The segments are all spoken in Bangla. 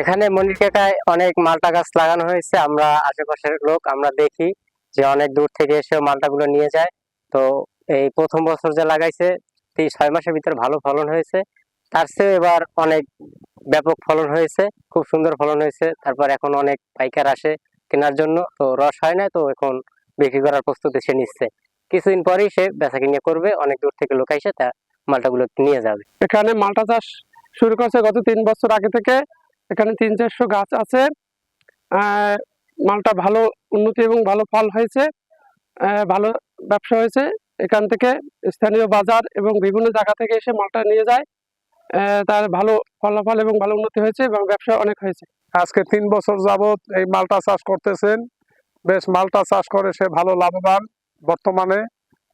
এখানে মনিরকেকায় অনেক মালটা গাছ লাগানো হয়েছে, আমরা আশেপাশের লোক, আমরা দেখি যে অনেক দূর থেকে এসে মালটাগুলো নিয়ে যায়। তো এই প্রথম বছর যে লাগাইছে ছয় মাসের ভিতরে ভালো ফলন হয়েছে। তার চেয়ে এবার অনেক ব্যাপক ফলন হয়েছে, খুব সুন্দর ফলন হয়েছে। তারপর এখন অনেক পাইকার আসে কেনার জন্য, তো রস হয় না, তো এখন বিক্রি করার প্রস্তুতি সে নিচ্ছে। কিছুদিন পরেই সে বেচা কিনে করবে, অনেক দূর থেকে লোক এসে তা মালটাগুলো নিয়ে যাবে। এখানে মালটা চাষ শুরু করছে গত তিন বছর আগে থেকে। এখানে তিন চারশো গাছ আছে। মালটা ভালো উন্নতি এবং ভালো ফল হয়েছে। ভালো ব্যবসা হয়েছে। এখান থেকে স্থানীয় বাজার এবং বিভিন্ন জায়গা থেকে এসে মালটা নিয়ে যায়। তার ভালো ফলাফল এবং ভালো উন্নতি হয়েছে এবং ব্যবসা অনেক হয়েছে। আজকে তিন বছর যাবৎ এই মালটা চাষ করতেছেন। বেশ মালটা চাষ করে সে ভালো লাভবান বর্তমানে।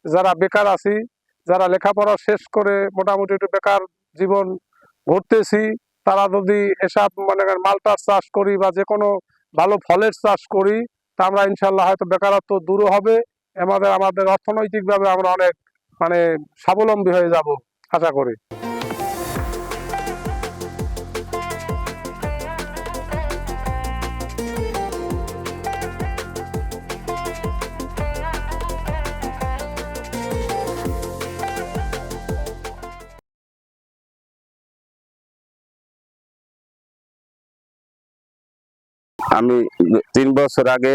যারা বেকার আছি, যারা লেখাপড়া শেষ করে মোটামুটি একটু বেকার জীবন ঘুরতেছি তারা যদি এসব মনে করেন মালটার চাষ করি বা যে কোনো ভালো ফলের চাষ করি, তা আমরা ইনশাল্লাহ হয়তো বেকারত্ব দূর হবে। আমাদের আমাদের অর্থনৈতিকভাবে আমরা অনেক মানে স্বাবলম্বী হয়ে যাব, আশা করি। আমি তিন বছর আগে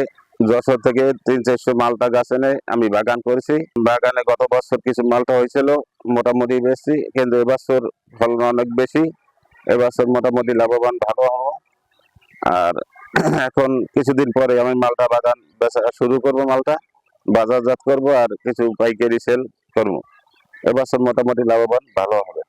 যশোর থেকে তিন চারশো মালটা গাছ এনে আমি বাগান করেছি। বাগানে গত বছর কিছু মালটা হয়েছিল, মোটামুটি বেশি, কিন্তু এবছর ফলন অনেক বেশি। এবছর মোটামুটি লাভবান ভালো হব। আর এখন কিছুদিন পরে আমি মালটা বাগান বেচা শুরু করব মালটা, বাজারজাত করব আর কিছু পাইকারি সেল করব। এবছর মোটামুটি লাভবান ভালো হবে।